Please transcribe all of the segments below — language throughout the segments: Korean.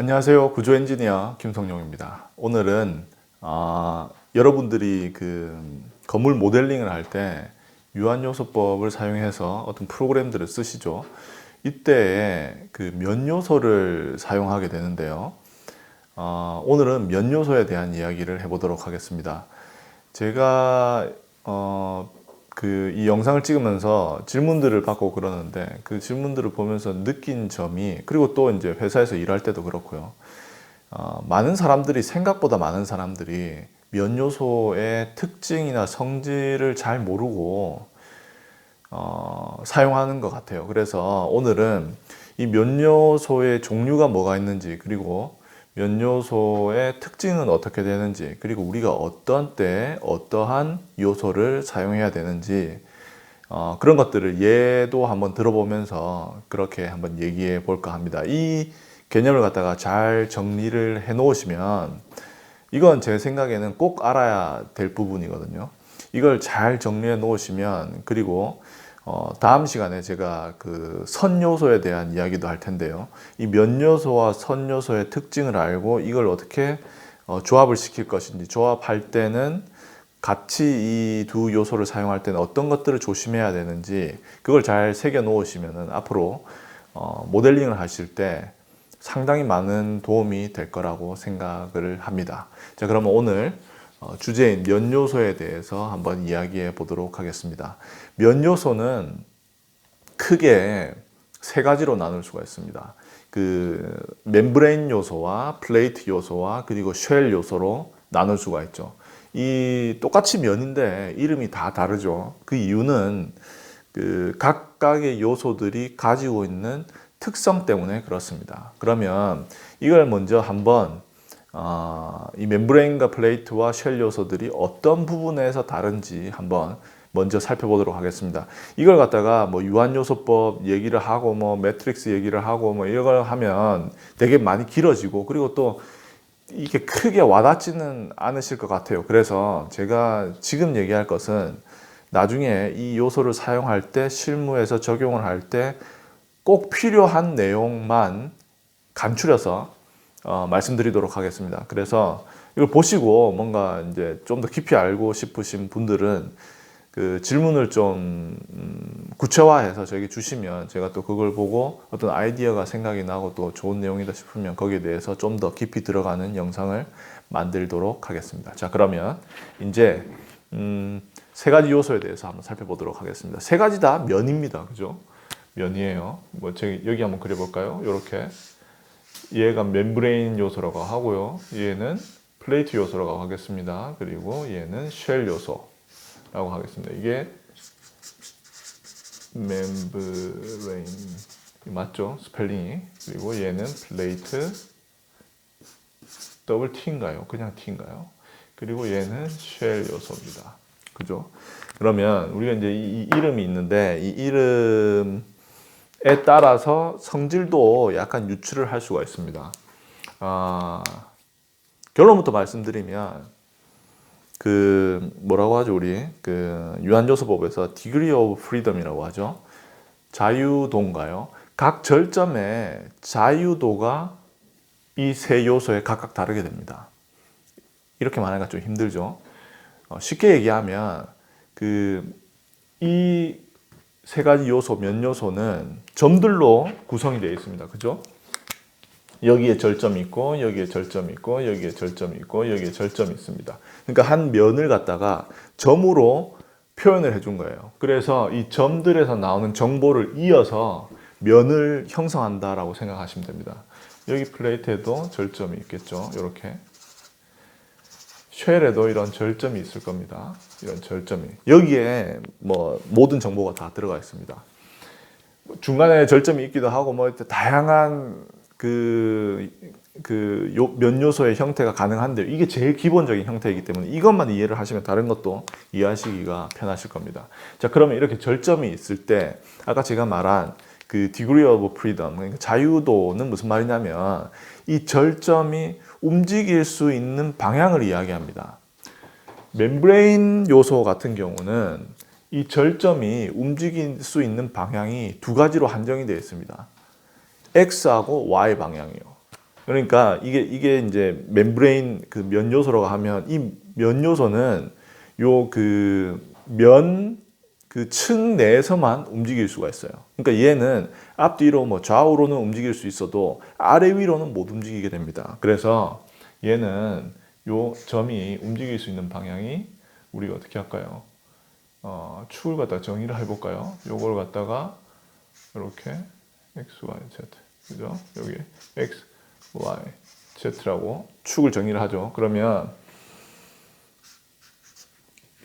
안녕하세요. 구조 엔지니어 김성용입니다. 오늘은 아, 여러분들이 그 건물 모델링을 할 때 유한 요소법을 사용해서 어떤 프로그램들을 쓰시죠. 이때 그 면 요소를 사용하게 되는데요. 어, 오늘은 면 요소에 대한 이야기를 해보도록 하겠습니다. 제가 어, 그 이 영상을 찍으면서 질문들을 받고 그러는데 그 질문들을 보면서 느낀 점이 그리고 또 이제 회사에서 일할 때도 그렇고요. 어, 많은 사람들이 생각보다 많은 사람들이 면 요소의 특징이나 성질을 잘 모르고 어, 사용하는 것 같아요. 그래서 오늘은 이 면 요소의 종류가 뭐가 있는지 그리고 면 요소의 특징은 어떻게 되는지 그리고 우리가 어떤 때 어떠한 요소를 사용해야 되는지 어, 그런 것들을 예도 한번 들어보면서 그렇게 한번 얘기해 볼까 합니다. 이 개념을 갖다가 잘 정리를 해 놓으시면 이건 제 생각에는 꼭 알아야 될 부분이거든요. 이걸 잘 정리해 놓으시면 그리고 어, 다음 시간에 제가 그 선 요소에 대한 이야기도 할 텐데요. 이 면 요소와 선 요소의 특징을 알고 이걸 어떻게 어, 조합을 시킬 것인지 조합할 때는 같이 이 두 요소를 사용할 때는 어떤 것들을 조심해야 되는지 그걸 잘 새겨 놓으시면은 앞으로 어, 모델링을 하실 때 상당히 많은 도움이 될 거라고 생각을 합니다. 자, 그러면 오늘 어, 주제인 면 요소에 대해서 한번 이야기해 보도록 하겠습니다. 면 요소는 크게 세 가지로 나눌 수가 있습니다. 그 멤브레인 요소와 플레이트 요소와 그리고 쉘 요소로 나눌 수가 있죠. 이 똑같이 면인데 이름이 다 다르죠. 그 이유는 그 각각의 요소들이 가지고 있는 특성 때문에 그렇습니다. 그러면 이걸 먼저 한번 어, 이 멤브레인과 플레이트와 쉘 요소들이 어떤 부분에서 다른지 한번 먼저 살펴보도록 하겠습니다. 이걸 갖다가 뭐 유한 요소법 얘기를 하고 뭐 매트릭스 얘기를 하고 뭐 이걸 하면 되게 많이 길어지고 그리고 또 이게 크게 와닿지는 않으실 것 같아요. 그래서 제가 지금 얘기할 것은 나중에 이 요소를 사용할 때 실무에서 적용을 할 때 꼭 필요한 내용만 간추려서 어, 말씀드리도록 하겠습니다. 그래서 이걸 보시고 뭔가 이제 좀 더 깊이 알고 싶으신 분들은 그 질문을 좀 음, 구체화해서 저에게 주시면 제가 또 그걸 보고 어떤 아이디어가 생각이 나고 또 좋은 내용이다 싶으면 거기에 대해서 좀 더 깊이 들어가는 영상을 만들도록 하겠습니다. 자 그러면 이제 음, 세 가지 요소에 대해서 한번 살펴보도록 하겠습니다. 세 가지 다 면입니다. 그죠? 면이에요. 뭐 저기 여기 한번 그려 볼까요? 이렇게 얘가 멤브레인 요소라고 하고요. 얘는 플레이트 요소라고 하겠습니다. 그리고 얘는 쉘 요소 라고 하겠습니다. 이게 멤브레인 맞죠? 스펠링이 그리고 얘는 플레이트 더블 T인가요? 그냥 T인가요? 그리고 얘는 쉘 요소입니다. 그죠? 그러면 우리가 이제 이, 이 이름이 있는데 이 이름에 따라서 성질도 약간 유추를 할 수가 있습니다. 아, 결론부터 말씀드리면 그 뭐라고 하죠 우리 그 유한요소법에서 degree of freedom이라고 하죠. 자유도인가요? 각 절점의 자유도가 이 세 요소에 각각 다르게 됩니다. 이렇게 말하기가 좀 힘들죠. 어, 쉽게 얘기하면 그 이 세 가지 요소, 면 요소는 점들로 구성이 되어 있습니다. 그죠? 여기에 절점이 있고 여기에 절점이 있고 여기에 절점이 있고 여기에 절점이 있습니다. 그러니까 한 면을 갖다가 점으로 표현을 해준 거예요. 그래서 이 점들에서 나오는 정보를 이어서 면을 형성한다라고 생각하시면 됩니다. 여기 플레이트에도 절점이 있겠죠. 이렇게 쉘에도 이런 절점이 있을 겁니다. 이런 절점이 여기에 뭐 모든 정보가 다 들어가 있습니다. 중간에 절점이 있기도 하고 뭐 다양한 그, 그, 요, 면 요소의 형태가 가능한데, 이게 제일 기본적인 형태이기 때문에 이것만 이해를 하시면 다른 것도 이해하시기가 편하실 겁니다. 자, 그러면 이렇게 절점이 있을 때, 아까 제가 말한 그 degree of freedom, 그러니까 자유도는 무슨 말이냐면, 이 절점이 움직일 수 있는 방향을 이야기합니다. 멤브레인 요소 같은 경우는 이 절점이 움직일 수 있는 방향이 두 가지로 한정이 되어 있습니다. X하고 Y 방향이요. 그러니까 이게 이게 이제 멤브레인 그 면 요소라고 하면 이 면 요소는 요 그 면 그 층 내에서만 움직일 수가 있어요. 그러니까 얘는 앞뒤로 뭐 좌우로는 움직일 수 있어도 아래 위로는 못 움직이게 됩니다. 그래서 얘는 요 점이 움직일 수 있는 방향이 우리가 어떻게 할까요? 어, 축을 갖다 정의를 해볼까요? 요걸 갖다가 이렇게 x, y, z 그죠? 여기 x, y, z라고 축을 정의를 하죠. 그러면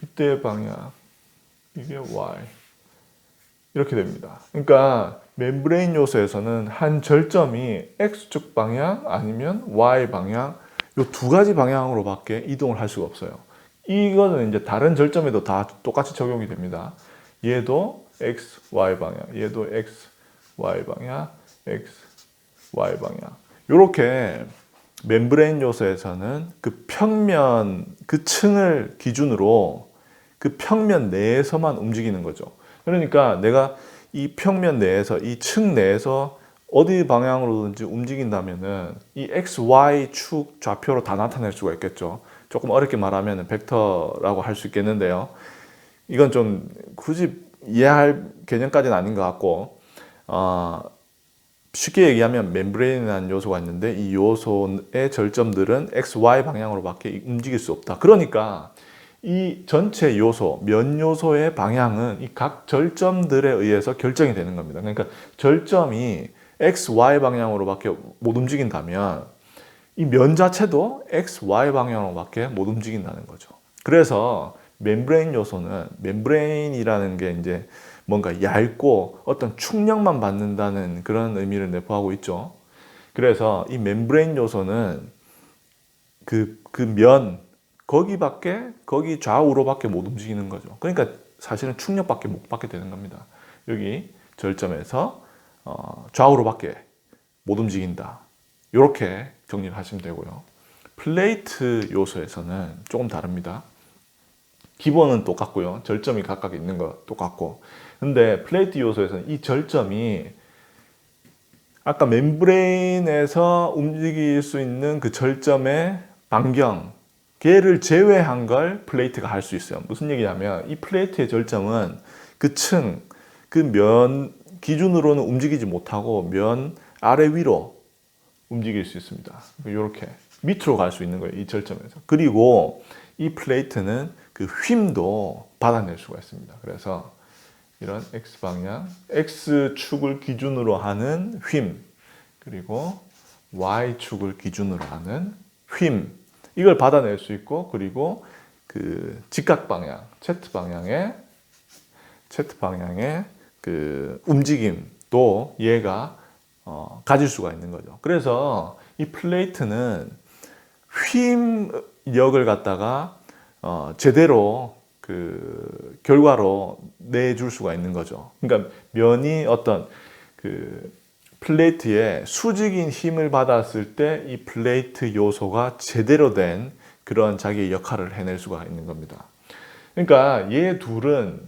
이때 방향 이게 y 이렇게 됩니다. 그러니까 멤브레인 요소에서는 한 절점이 x축 방향 아니면 y 방향 요두 가지 방향으로밖에 이동을 할 수가 없어요. 이거는 이제 다른 절점에도 다 똑같이 적용이 됩니다. 얘도 x, y 방향, 얘도 x, y 방향, x, y 방향. 이렇게 멤브레인 요소에서는 그 평면 그 층을 기준으로 그 평면 내에서만 움직이는 거죠. 그러니까 내가 이 평면 내에서 이 층 내에서 어디 방향으로든지 움직인다면은 이 x, y 축 좌표로 다 나타낼 수가 있겠죠. 조금 어렵게 말하면 벡터라고 할 수 있겠는데요. 이건 좀 굳이 이해할 개념까지는 아닌 것 같고 어, 쉽게 얘기하면 멤브레인이라는 요소가 있는데 이 요소의 절점들은 x, y 방향으로밖에 움직일 수 없다. 그러니까 이 전체 요소, 면 요소의 방향은 이 각 절점들에 의해서 결정이 되는 겁니다. 그러니까 절점이 x, y 방향으로밖에 못 움직인다면 이 면 자체도 x, y 방향으로밖에 못 움직인다는 거죠. 그래서 멤브레인 요소는 멤브레인이라는 게 이제 뭔가 얇고 어떤 충격만 받는다는 그런 의미를 내포하고 있죠. 그래서 이 멤브레인 요소는 그, 그 면, 거기밖에, 거기 좌우로밖에 못 움직이는 거죠. 그러니까 사실은 충격밖에 못 받게 되는 겁니다. 여기 절점에서 어, 좌우로밖에 못 움직인다. 이렇게 정리를 하시면 되고요. 플레이트 요소에서는 조금 다릅니다. 기본은 똑같고요. 절점이 각각 있는 거 똑같고. 근데 플레이트 요소에서는 이 절점이 아까 멤브레인에서 움직일 수 있는 그 절점의 반경, 걔를 제외한 걸 플레이트가 할 수 있어요. 무슨 얘기냐면 이 플레이트의 절점은 그 층, 그 면 기준으로는 움직이지 못하고 면 아래 위로 움직일 수 있습니다. 이렇게 밑으로 갈 수 있는 거예요. 이 절점에서. 그리고 이 플레이트는 그 휨도 받아낼 수가 있습니다. 그래서 이런 x 방향, x 축을 기준으로 하는 휨, 그리고 y 축을 기준으로 하는 휨, 이걸 받아낼 수 있고, 그리고 그 직각 방향, z 방향의 z 방향의 그 움직임도 얘가 어, 가질 수가 있는 거죠. 그래서 이 플레이트는 휨력을 갖다가 어, 제대로 그 결과로 내줄 수가 있는 거죠. 그러니까 면이 어떤 그 플레이트에 수직인 힘을 받았을 때 이 플레이트 요소가 제대로 된 그런 자기의 역할을 해낼 수가 있는 겁니다. 그러니까 얘 둘은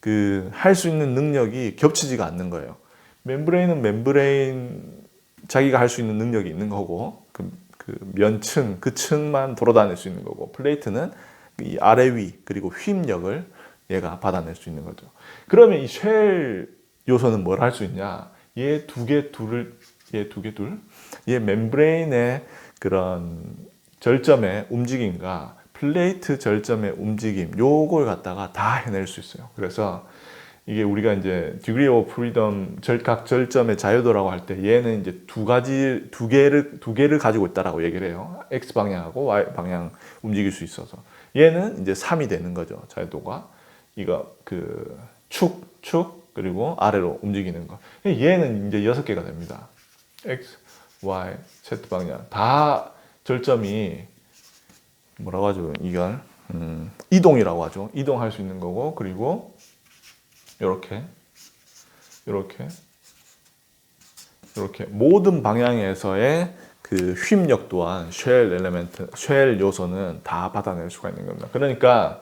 그 할 수 있는 능력이 겹치지가 않는 거예요. 멤브레인은 멤브레인 자기가 할 수 있는 능력이 있는 거고 그, 그 면층 그 층만 돌아다닐 수 있는 거고 플레이트는 이 아래 위 그리고 휨력을 얘가 받아낼 수 있는 거죠. 그러면 이 쉘 요소는 뭘 할 수 있냐? 얘 두 개 둘을 얘 두 개 둘, 얘 멤브레인의 그런 절점의 움직임과 플레이트 절점의 움직임 요걸 갖다가 다 해낼 수 있어요. 그래서 이게 우리가 이제 degree of freedom 각 절점의 자유도라고 할 때 얘는 이제 두 가지 두 개를 두 개를 가지고 있다라고 얘기를 해요. x 방향하고 y 방향 움직일 수 있어서 얘는 이제 3이 되는 거죠. 자유도가 이거 그 축, 축 그리고 아래로 움직이는 거. 얘는 이제 여섯 개가 됩니다. x, y, z 방향 다 절점이 뭐라고 하죠? 이걸 음, 이동이라고 하죠. 이동할 수 있는 거고 그리고 이렇게 이렇게 이렇게 모든 방향에서의 그 휨력 또한 쉘 엘레멘트, 쉘 요소는 다 받아낼 수가 있는 겁니다. 그러니까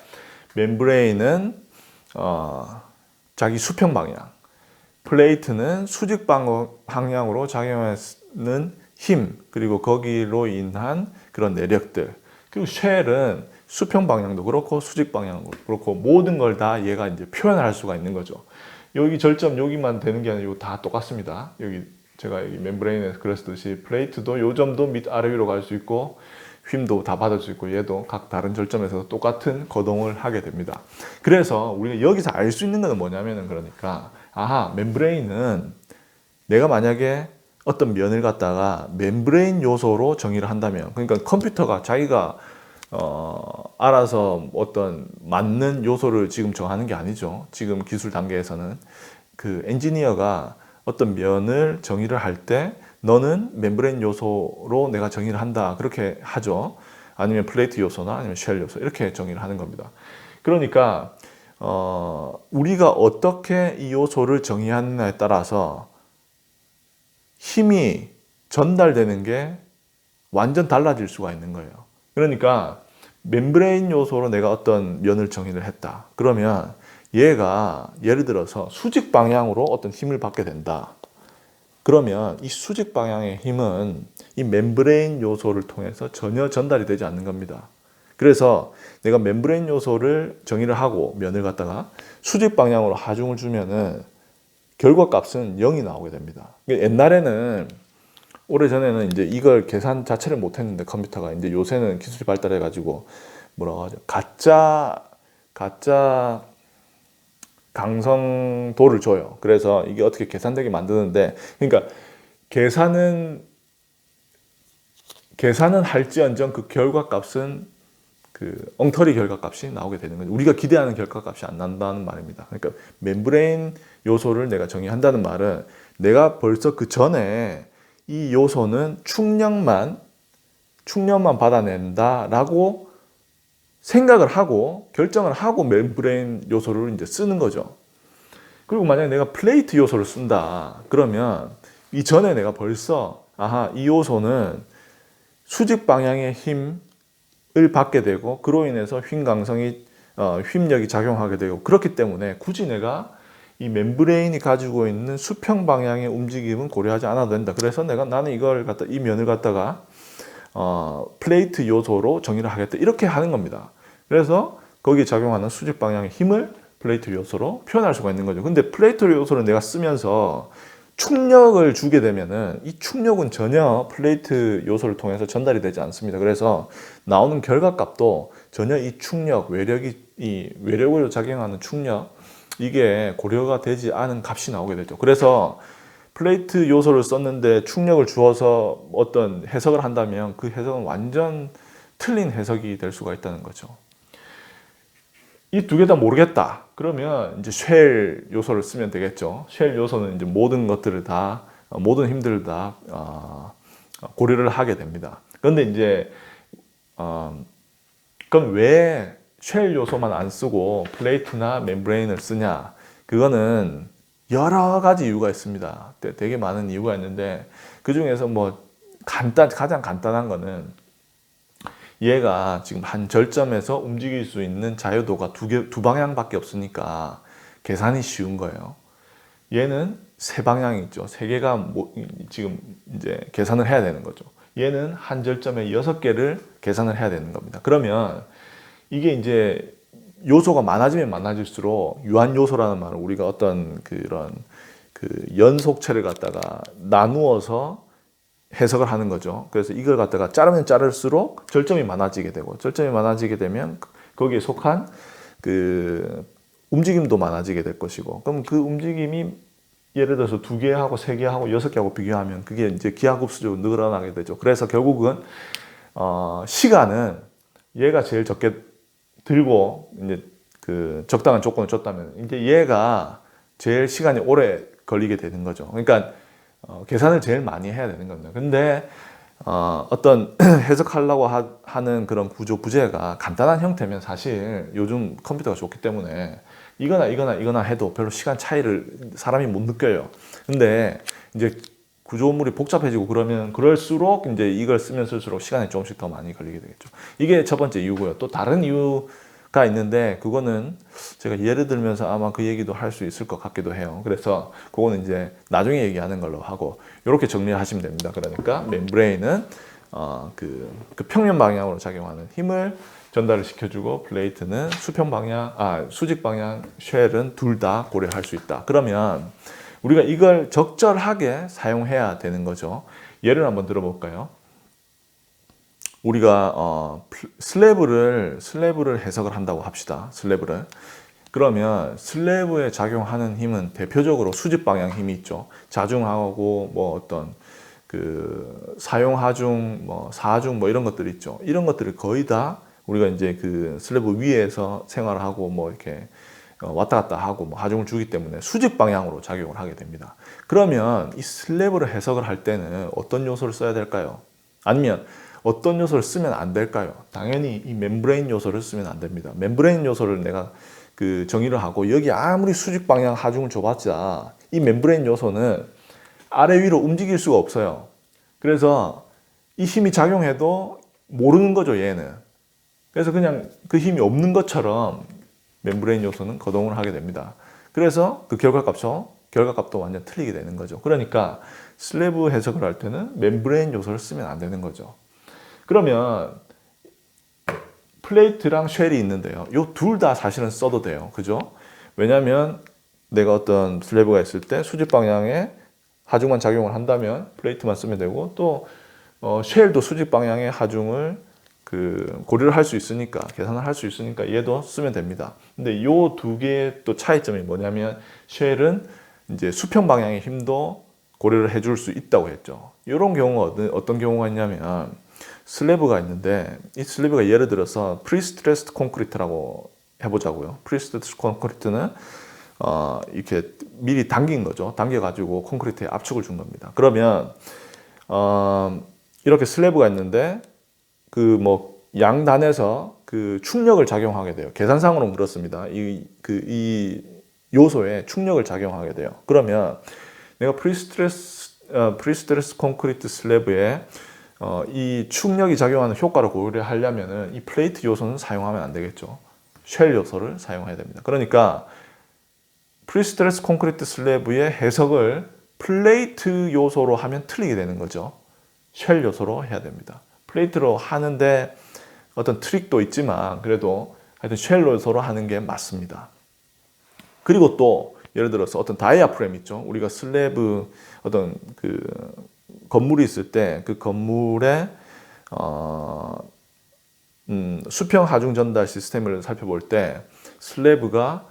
멤브레인은 어, 자기 수평 방향, 플레이트는 수직 방향으로 작용하는 힘 그리고 거기로 인한 그런 내력들 그리고 쉘은 수평 방향도 그렇고 수직 방향도 그렇고 모든 걸 다 얘가 이제 표현을 할 수가 있는 거죠. 여기 절점 여기만 되는 게 아니고 다 똑같습니다. 여기 제가 여기 멤브레인에서 그랬듯이 플레이트도 요 점도 밑 아래 위로 갈 수 있고 힘도 다 받을 수 있고 얘도 각 다른 절점에서 똑같은 거동을 하게 됩니다. 그래서 우리가 여기서 알 수 있는 것은 뭐냐면은 그러니까 아하 멤브레인은 내가 만약에 어떤 면을 갖다가 멤브레인 요소로 정의를 한다면 그러니까 컴퓨터가 자기가 어, 알아서 어떤 맞는 요소를 지금 정하는 게 아니죠. 지금 기술 단계에서는 그 엔지니어가 어떤 면을 정의를 할 때 너는 멤브레인 요소로 내가 정의를 한다. 그렇게 하죠. 아니면 플레이트 요소나 아니면 쉘 요소 이렇게 정의를 하는 겁니다. 그러니까 어, 우리가 어떻게 이 요소를 정의하느냐에 따라서 힘이 전달되는 게 완전 달라질 수가 있는 거예요. 그러니까 멤브레인 요소로 내가 어떤 면을 정의를 했다. 그러면 얘가 예를 들어서 수직 방향으로 어떤 힘을 받게 된다. 그러면 이 수직 방향의 힘은 이 멤브레인 요소를 통해서 전혀 전달이 되지 않는 겁니다. 그래서 내가 멤브레인 요소를 정의를 하고 면을 갖다가 수직 방향으로 하중을 주면은 결과 값은 0이 나오게 됩니다. 옛날에는 오래 전에는 이제 이걸 계산 자체를 못 했는데 컴퓨터가 이제 요새는 기술이 발달해 가지고 뭐라고 하죠? 가짜 가짜 강성도를 줘요. 그래서 이게 어떻게 계산되게 만드는데 그러니까 계산은 계산은 할지언정 그 결과 값은 그 엉터리 결과 값이 나오게 되는 거죠. 우리가 기대하는 결과 값이 안 난다는 말입니다. 그러니까 멤브레인 요소를 내가 정의한다는 말은 내가 벌써 그 전에 이 요소는 충격만 충격만 받아낸다라고 생각을 하고 결정을 하고 멤브레인 요소를 이제 쓰는 거죠. 그리고 만약에 내가 플레이트 요소를 쓴다. 그러면 이전에 내가 벌써 아하 이 요소는 수직 방향의 힘을 받게 되고 그로 인해서 휭 강성이 어, 휭력이 작용하게 되고 그렇기 때문에 굳이 내가 이 멤브레인이 가지고 있는 수평 방향의 움직임은 고려하지 않아도 된다. 그래서 내가 나는 이걸 갖다 이 면을 갖다가 어, 플레이트 요소로 정의를 하겠다. 이렇게 하는 겁니다. 그래서 거기에 작용하는 수직 방향의 힘을 플레이트 요소로 표현할 수가 있는 거죠. 근데 플레이트 요소를 내가 쓰면서 충력을 주게 되면은 이 충력은 전혀 플레이트 요소를 통해서 전달이 되지 않습니다. 그래서 나오는 결과값도 전혀 이 충력, 외력이 이 외력으로 작용하는 충력 이게 고려가 되지 않은 값이 나오게 되죠. 그래서 플레이트 요소를 썼는데 충력을 주어서 어떤 해석을 한다면 그 해석은 완전 틀린 해석이 될 수가 있다는 거죠. 이 두 개 다 모르겠다. 그러면 이제 쉘 요소를 쓰면 되겠죠. 쉘 요소는 이제 모든 것들을 다 어, 모든 힘들을 다 어, 고려를 하게 됩니다. 그런데 이제 어, 그럼 왜쉘 요소만 안 쓰고 플레이트나 멤브레인을 쓰냐? 그거는 여러 가지 이유가 있습니다. 되게 많은 이유가 있는데 그 중에서 뭐 간단 가장 간단한 거는 얘가 지금 한 절점에서 움직일 수 있는 자유도가 두 개, 두 방향밖에 없으니까 계산이 쉬운 거예요. 얘는 세 방향이 있죠. 세 개가 뭐, 지금 이제 계산을 해야 되는 거죠. 얘는 한 절점에 여섯 개를 계산을 해야 되는 겁니다. 그러면 이게 이제 요소가 많아지면 많아질수록 유한 요소라는 말은 우리가 어떤 그런 그 연속체를 갖다가 나누어서 해석을 하는 거죠. 그래서 이걸 갖다가 자르면 자를수록 절점이 많아지게 되고 절점이 많아지게 되면 거기에 속한 그 움직임도 많아지게 될 것이고 그럼 그 움직임이 예를 들어서 두 개하고 세 개하고 여섯 개하고 비교하면 그게 이제 기하급수적으로 늘어나게 되죠. 그래서 결국은 어 시간은 얘가 제일 적게 들고 이제 그 적당한 조건을 줬다면 이제 얘가 제일 시간이 오래 걸리게 되는 거죠. 그러니까 어, 계산을 제일 많이 해야 되는 겁니다. 근데 어, 어떤 해석하려고 하, 는 그런 구조 부재가 간단한 형태면 사실 요즘 컴퓨터가 좋기 때문에 이거나 이거나 이거나 해도 별로 시간 차이를 사람이 못 느껴요. 근데 이제 구조물이 복잡해지고 그러면 그럴수록 이제 이걸 쓰면 쓸수록 시간이 조금씩 더 많이 걸리게 되겠죠. 이게 첫 번째 이유고요. 또 다른 이유 가가 있는데 그거는 제가 예를 들면서 아마 그 얘기도 할 수 있을 것 같기도 해요. 그래서 그거는 이제 나중에 얘기하는 걸로 하고 이렇게 정리를 하시면 됩니다. 그러니까 멤브레인은 어, 그, 그 평면 방향으로 작용하는 힘을 전달을 시켜주고 플레이트는 수평 방향, 아 수직 방향, 쉘은 둘 다 고려할 수 있다. 그러면 우리가 이걸 적절하게 사용해야 되는 거죠. 예를 한번 들어볼까요? 우리가 어, 플- 슬래브를 슬래브를 해석을 한다고 합시다. 슬래브를 그러면 슬래브에 작용하는 힘은 대표적으로 수직 방향 힘이 있죠. 자중하고 뭐 어떤 그 사용 하중 뭐 사중 뭐 이런 것들이 있죠. 이런 것들을 거의 다 우리가 이제 그 슬래브 위에서 생활하고 뭐 이렇게 어, 왔다 갔다 하고 뭐 하중을 주기 때문에 수직 방향으로 작용을 하게 됩니다. 그러면 이 슬래브를 해석을 할 때는 어떤 요소를 써야 될까요? 아니면 어떤 요소를 쓰면 안 될까요? 당연히 이 멤브레인 요소를 쓰면 안 됩니다. 멤브레인 요소를 내가 그 정의를 하고 여기 아무리 수직 방향 하중을 줘봤자 이 멤브레인 요소는 아래 위로 움직일 수가 없어요. 그래서 이 힘이 작용해도 모르는 거죠, 얘는. 그래서 그냥 그 힘이 없는 것처럼 멤브레인 요소는 거동을 하게 됩니다. 그래서 그 결과값도 결과값도 완전 틀리게 되는 거죠. 그러니까 슬래브 해석을 할 때는 멤브레인 요소를 쓰면 안 되는 거죠. 그러면 플레이트랑 쉘이 있는데요. 요 둘 다 사실은 써도 돼요. 그죠? 왜냐하면 내가 어떤 슬래브가 있을 때 수직 방향에 하중만 작용을 한다면 플레이트만 쓰면 되고 또 어, 쉘도 수직 방향의 하중을 그 고려를 할 수 있으니까 계산을 할 수 있으니까 얘도 쓰면 됩니다. 근데 요 두 개의 또 차이점이 뭐냐면 쉘은 이제 수평 방향의 힘도 고려를 해줄 수 있다고 했죠. 이런 경우가 어떤 경우가 있냐면 슬래브가 있는데 이 슬래브가 예를 들어서 프리스트레스트 콘크리트라고 해보자고요. 프리스트레스트 콘크리트는 어, 이렇게 미리 당긴 거죠. 당겨가지고 콘크리트에 압축을 준 겁니다. 그러면 어, 이렇게 슬래브가 있는데 그 뭐 양단에서 그 충력을 작용하게 돼요. 계산상으로 그렇습니다. 이 그 이 요소에 충력을 작용하게 돼요. 그러면 내가 프리스트레스 어, 프리스트레스 콘크리트 슬래브에 어, 이 충력이 작용하는 효과를 고려하려면은 이 플레이트 요소는 사용하면 안 되겠죠. 쉘 요소를 사용해야 됩니다. 그러니까 프리스트레스 콘크리트 슬래브의 해석을 플레이트 요소로 하면 틀리게 되는 거죠. 쉘 요소로 해야 됩니다. 플레이트로 하는데 어떤 트릭도 있지만 그래도 하여튼 쉘 요소로 하는 게 맞습니다. 그리고 또 예를 들어서 어떤 다이아프램 있죠. 우리가 슬래브 어떤 그 건물이 있을 때 그 건물의 어, 음, 수평 하중 전달 시스템을 살펴볼 때 슬래브가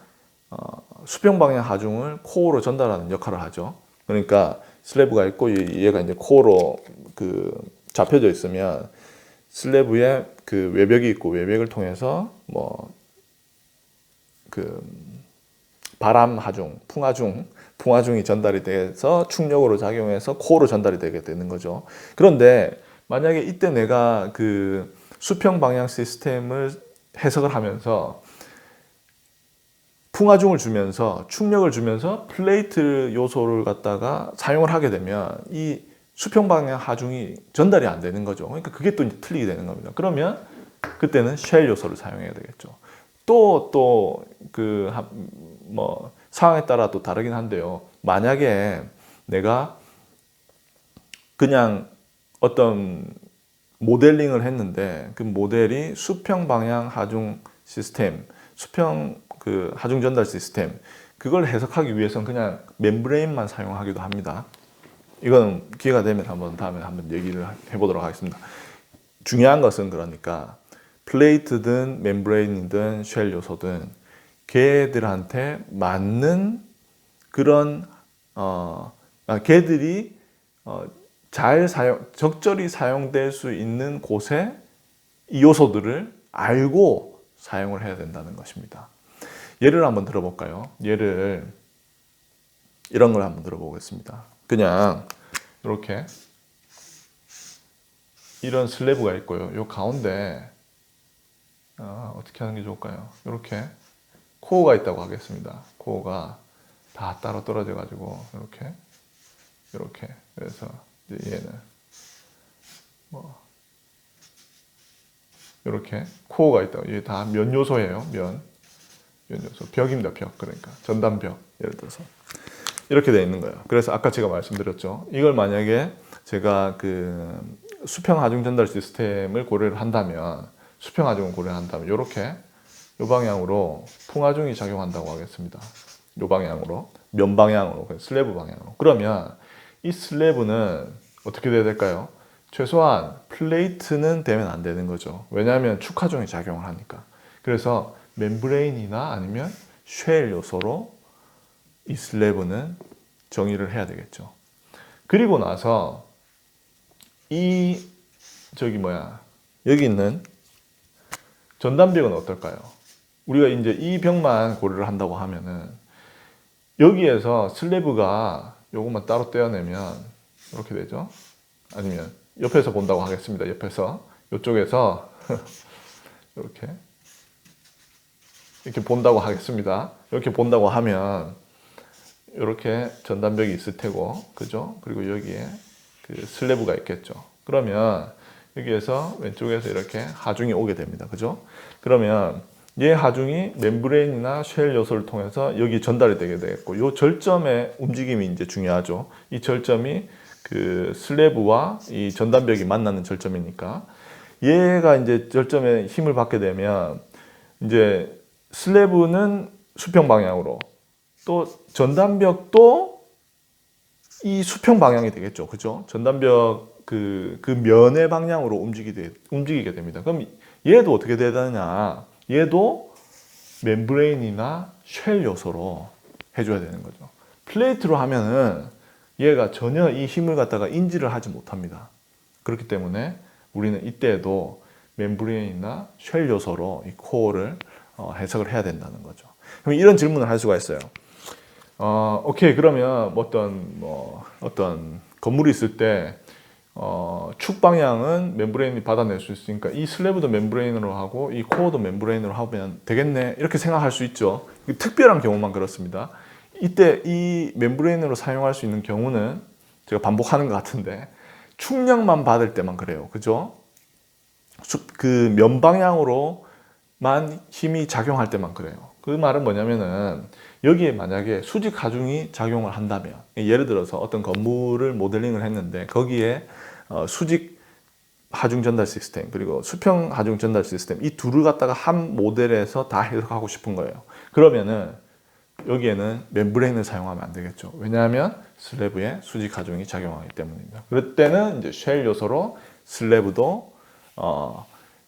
어, 수평 방향 하중을 코어로 전달하는 역할을 하죠. 그러니까 슬래브가 있고 얘- 얘가 이제 코어로 그 잡혀져 있으면 슬래브에 그 외벽이 있고 외벽을 통해서 뭐 그 바람 하중, 풍하중, 풍하중이 전달이 돼서 충력으로 작용해서 코어로 전달이 되게 되는 거죠. 그런데 만약에 이때 내가 그 수평 방향 시스템을 해석을 하면서 풍하중을 주면서 충력을 주면서 플레이트 요소를 갖다가 사용을 하게 되면 이 수평 방향 하중이 전달이 안 되는 거죠. 그러니까 그게 또 틀리게 되는 겁니다. 그러면 그때는 쉘 요소를 사용해야 되겠죠. 또 또 그 뭐 상황에 따라 또 다르긴 한데요. 만약에 내가 그냥 어떤 모델링을 했는데 그 모델이 수평 방향 하중 시스템, 수평 그 하중 전달 시스템 그걸 해석하기 위해서는 그냥 멤브레인만 사용하기도 합니다. 이건 기회가 되면 한번 다음에 한번 얘기를 해보도록 하겠습니다. 중요한 것은 그러니까 플레이트든 멤브레인이든 쉘 요소든 걔들한테 맞는 그런 어 아, 걔들이 어, 잘 사용 적절히 사용될 수 있는 곳에 이 요소들을 알고 사용을 해야 된다는 것입니다. 예를 한번 들어볼까요? 예를 이런 걸 한번 들어보겠습니다. 그냥 이렇게 이런 슬래브가 있고요. 요 가운데 아, 어떻게 하는 게 좋을까요? 이렇게 코어가 있다고 하겠습니다. 코어가 다 따로 떨어져 가지고 이렇게 이렇게 그래서 얘는 뭐 이렇게 코어가 있다. 이게 다 면 요소예요. 면. 면 요소. 벽입니다. 벽. 그러니까 전담벽. 예를 들어서 이렇게 돼 있는 거예요. 그래서 아까 제가 말씀드렸죠. 이걸 만약에 제가 그 수평 하중 전달 시스템을 고려를 한다면 수평 하중을 고려를 한다면 이렇게 이 방향으로 풍하중이 작용한다고 하겠습니다. 이 방향으로 면 방향으로 그 슬래브 방향으로 그러면 이 슬래브는 어떻게 돼야 될까요? 최소한 플레이트는 되면 안 되는 거죠. 왜냐하면 축하중이 작용을 하니까. 그래서 멤브레인이나 아니면 쉘 요소로 이 슬래브는 정의를 해야 되겠죠. 그리고 나서 이 저기 뭐야 여기 있는 전담벽은 어떨까요? 우리가 이제 이 벽만 고려를 한다고 하면은 여기에서 슬래브가 요것만 따로 떼어내면 이렇게 되죠. 아니면 옆에서 본다고 하겠습니다. 옆에서 이쪽에서 이렇게 이렇게 본다고 하겠습니다. 이렇게 본다고 하면 이렇게 전담벽이 있을 테고, 그죠? 그리고 여기에 그 슬래브가 있겠죠. 그러면 여기에서 왼쪽에서 이렇게 하중이 오게 됩니다. 그죠? 그러면 얘 하중이 멤브레인이나 쉘 요소를 통해서 여기 전달이 되게 되겠고, 요 절점의 움직임이 이제 중요하죠. 이 절점이 그 슬래브와 이 전담벽이 만나는 절점이니까 얘가 이제 절점에 힘을 받게 되면 이제 슬래브는 수평 방향으로 또 전담벽도 이 수평 방향이 되겠죠. 그죠? 전담벽 그, 그 면의 방향으로 움직이게, 움직이게 됩니다. 그럼 얘도 어떻게 되느냐? 얘도 멤브레인이나 쉘 요소로 해줘야 되는 거죠. 플레이트로 하면은 얘가 전혀 이 힘을 갖다가 인지를 하지 못합니다. 그렇기 때문에 우리는 이때에도 멤브레인이나 쉘 요소로 이 코어를 어, 해석을 해야 된다는 거죠. 그럼 이런 질문을 할 수가 있어요. 어, 오케이 그러면 뭐 어떤 뭐 어떤 건물이 있을 때 어, 축 방향은 멤브레인이 받아낼 수 있으니까 이 슬래브도 멤브레인으로 하고 이 코어도 멤브레인으로 하면 되겠네 이렇게 생각할 수 있죠. 특별한 경우만 그렇습니다. 이때 이 멤브레인으로 사용할 수 있는 경우는 제가 반복하는 것 같은데 축력만 받을 때만 그래요. 그죠? 그 면 방향으로만 힘이 작용할 때만 그래요. 그 말은 뭐냐면은 여기에 만약에 수직 하중이 작용을 한다면 예를 들어서 어떤 건물을 모델링을 했는데 거기에 어, 수직 하중 전달 시스템 그리고 수평 하중 전달 시스템 이 둘을 갖다가 한 모델에서 다 해석하고 싶은 거예요. 그러면은 여기에는 멤브레인을 사용하면 안 되겠죠. 왜냐하면 슬래브에 수직 하중이 작용하기 때문입니다. 그럴 때는 이제 쉘 요소로 슬래브도 어,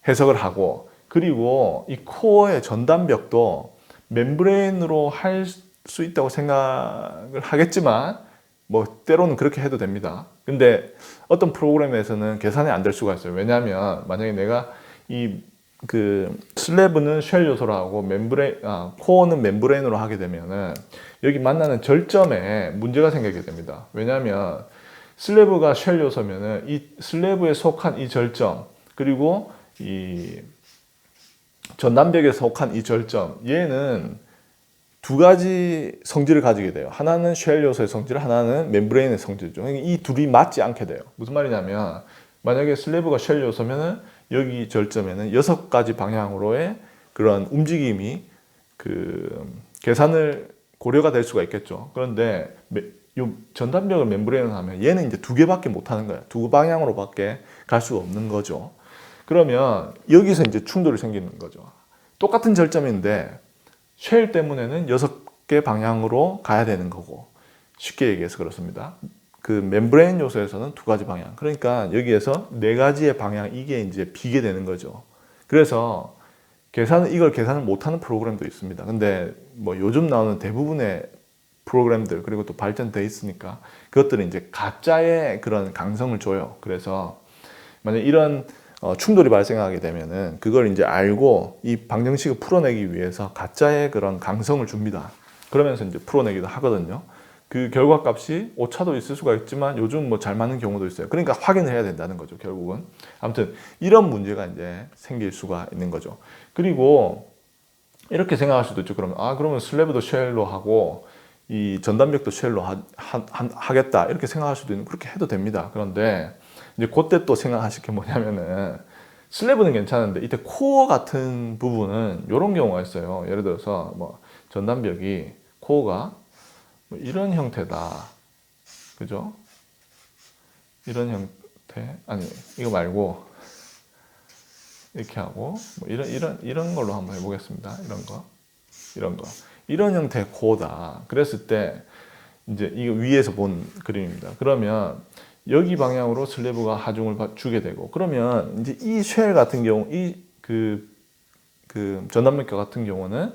해석을 하고 그리고 이 코어의 전담벽도 멤브레인으로 할 수 있다고 생각을 하겠지만 뭐 때로는 그렇게 해도 됩니다. 근데 어떤 프로그램에서는 계산이 안 될 수가 있어요. 왜냐하면 만약에 내가 이 그 슬래브는 쉘 요소로 하고 멤브레인 아, 코어는 멤브레인으로 하게 되면은 여기 만나는 절점에 문제가 생기게 됩니다. 왜냐하면 슬래브가 쉘 요소면은 이 슬래브에 속한 이 절점 그리고 이 전남벽에 속한 이 절점 얘는 두 가지 성질을 가지게 돼요. 하나는 쉘 요소의 성질, 하나는 멤브레인의 성질이죠. 이 둘이 맞지 않게 돼요. 무슨 말이냐면 만약에 슬래브가 쉘 요소면은 여기 절점에는 여섯 가지 방향으로의 그런 움직임이 그 계산을 고려가 될 수가 있겠죠. 그런데 이 전담벽을 멤브레인을 하면 얘는 이제 두 개밖에 못 하는 거예요. 두 방향으로밖에 갈 수가 없는 거죠. 그러면 여기서 이제 충돌이 생기는 거죠. 똑같은 절점인데 쉘 때문에는 여섯 개 방향으로 가야 되는 거고 쉽게 얘기해서 그렇습니다. 그 멤브레인 요소에서는 두 가지 방향. 그러니까 여기에서 네 가지의 방향 이게 이제 비게 되는 거죠. 그래서 계산을 이걸 계산을 못하는 프로그램도 있습니다. 근데 뭐 요즘 나오는 대부분의 프로그램들 그리고 또 발전돼 있으니까 그것들은 이제 가짜의 그런 강성을 줘요. 그래서 만약 이런 어, 충돌이 발생하게 되면은 그걸 이제 알고 이 방정식을 풀어내기 위해서 가짜의 그런 강성을 줍니다. 그러면서 이제 풀어내기도 하거든요. 그 결과 값이 오차도 있을 수가 있지만 요즘 뭐 잘 맞는 경우도 있어요. 그러니까 확인을 해야 된다는 거죠, 결국은. 아무튼 이런 문제가 이제 생길 수가 있는 거죠. 그리고 이렇게 생각할 수도 있죠. 그러면 아 그러면 슬래브도 쉘로 하고 이 전담벽도 쉘로 하, 하, 겠다 이렇게 생각할 수도 있는 그렇게 해도 됩니다. 그런데 이제 그때 또 생각하실 게 뭐냐면은 슬래브는 괜찮은데 이때 코어 같은 부분은 이런 경우가 있어요. 예를 들어서 뭐 전단벽이 코어가 뭐 이런 형태다. 그죠? 이런 형태 아니 이거 말고 이렇게 하고 뭐 이런 이런 이런 걸로 한번 해보겠습니다. 이런 거 이런 거 이런 형태의 코어다. 그랬을 때 이제 이거 위에서 본 그림입니다. 그러면 여기 방향으로 슬래브가 하중을 받- 주게 되고 그러면 이제 이 쉘 같은 경우 이그 그 전단맥과 같은 경우는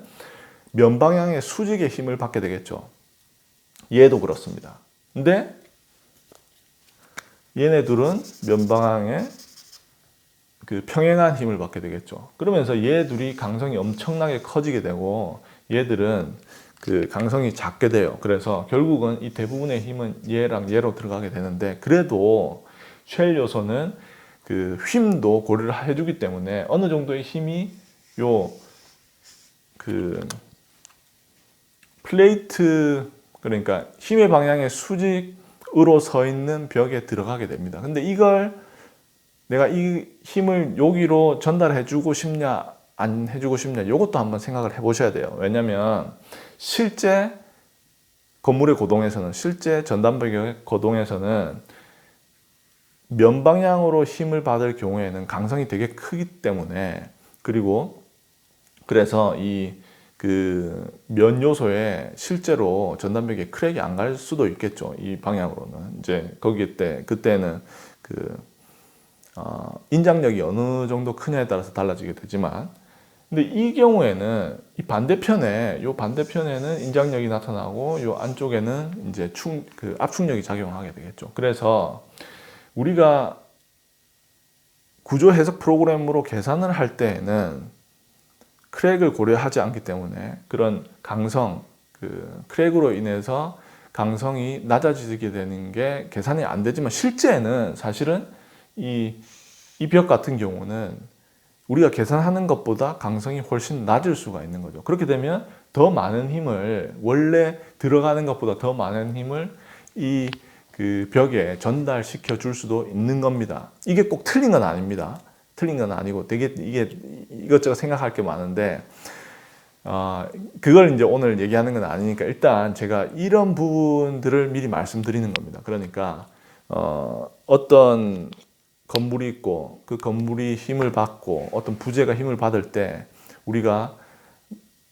면 방향의 수직의 힘을 받게 되겠죠. 얘도 그렇습니다. 근데 얘네 둘은 면 방향의 그 평행한 힘을 받게 되겠죠. 그러면서 얘 둘이 강성이 엄청나게 커지게 되고 얘들은 그 강성이 작게 돼요. 그래서 결국은 이 대부분의 힘은 얘랑 얘로 들어가게 되는데 그래도 쉘 요소는 그 힘도 고려를 해주기 때문에 어느 정도의 힘이 요 그 플레이트 그러니까 힘의 방향의 수직으로 서 있는 벽에 들어가게 됩니다. 근데 이걸 내가 이 힘을 여기로 전달해 주고 싶냐 안 해주고 싶냐 이것도 한번 생각을 해보셔야 돼요. 왜냐하면 실제 건물의 고동에서는 실제 전단벽의 고동에서는 면 방향으로 힘을 받을 경우에는 강성이 되게 크기 때문에 그리고 그래서 이 그면 요소에 실제로 전단벽에 크랙이 안 갈 수도 있겠죠. 이 방향으로는 이제 거기 때 그때는 그 어, 인장력이 어느 정도 크냐에 따라서 달라지게 되지만 근데 이 경우에는 이 반대편에 요 반대편에는 인장력이 나타나고 요 안쪽에는 이제 충 그 압축력이 작용하게 되겠죠. 그래서 우리가 구조 해석 프로그램으로 계산을 할 때에는 크랙을 고려하지 않기 때문에 그런 강성 그 크랙으로 인해서 강성이 낮아지게 되는 게 계산이 안 되지만 실제는 사실은 이 이 벽 같은 경우는 우리가 계산하는 것보다 강성이 훨씬 낮을 수가 있는 거죠. 그렇게 되면 더 많은 힘을 원래 들어가는 것보다 더 많은 힘을 이 그 벽에 전달시켜 줄 수도 있는 겁니다. 이게 꼭 틀린 건 아닙니다. 틀린 건 아니고 되게 이게 이것저것 생각할 게 많은데 아 그걸 이제 오늘 얘기하는 건 아니니까 일단 제가 이런 부분들을 미리 말씀드리는 겁니다. 그러니까 어, 어떤 건물이 있고 그 건물이 힘을 받고 어떤 부재가 힘을 받을 때 우리가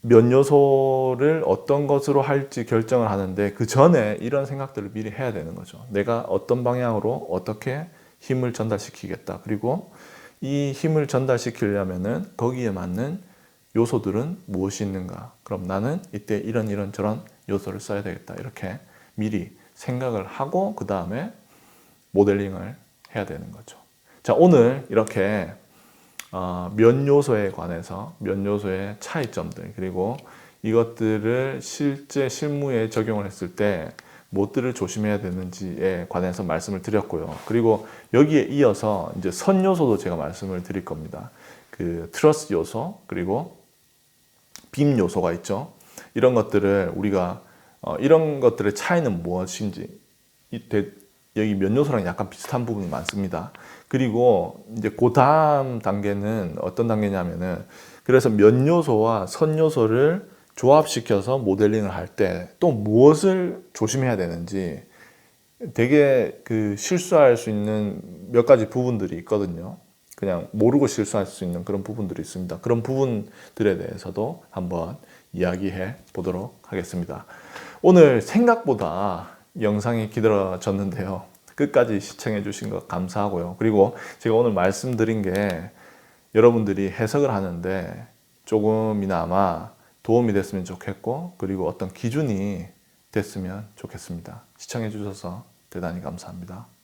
면 요소를 어떤 것으로 할지 결정을 하는데 그 전에 이런 생각들을 미리 해야 되는 거죠. 내가 어떤 방향으로 어떻게 힘을 전달시키겠다. 그리고 이 힘을 전달시키려면은 거기에 맞는 요소들은 무엇이 있는가? 그럼 나는 이때 이런 이런 저런 요소를 써야 되겠다. 이렇게 미리 생각을 하고 그 다음에 모델링을 해야 되는 거죠. 자 오늘 이렇게 어, 면 요소에 관해서 면 요소의 차이점들 그리고 이것들을 실제 실무에 적용을 했을 때 무엇들을 조심해야 되는지에 관해서 말씀을 드렸고요. 그리고 여기에 이어서 이제 선 요소도 제가 말씀을 드릴 겁니다. 그 트러스 요소 그리고 빔 요소가 있죠. 이런 것들을 우리가 어, 이런 것들의 차이는 무엇인지 이 대- 여기 면 요소랑 약간 비슷한 부분이 많습니다. 그리고 이제 그 다음 단계는 어떤 단계냐면은 그래서 면 요소와 선 요소를 조합시켜서 모델링을 할 때 또 무엇을 조심해야 되는지 되게 그 실수할 수 있는 몇 가지 부분들이 있거든요. 그냥 모르고 실수할 수 있는 그런 부분들이 있습니다. 그런 부분들에 대해서도 한번 이야기해 보도록 하겠습니다. 오늘 생각보다 영상이 길어졌는데요. 끝까지 시청해 주신 것 감사하고요. 그리고 제가 오늘 말씀드린 게 여러분들이 해석을 하는데 조금이나마 도움이 됐으면 좋겠고 그리고 어떤 기준이 됐으면 좋겠습니다. 시청해 주셔서 대단히 감사합니다.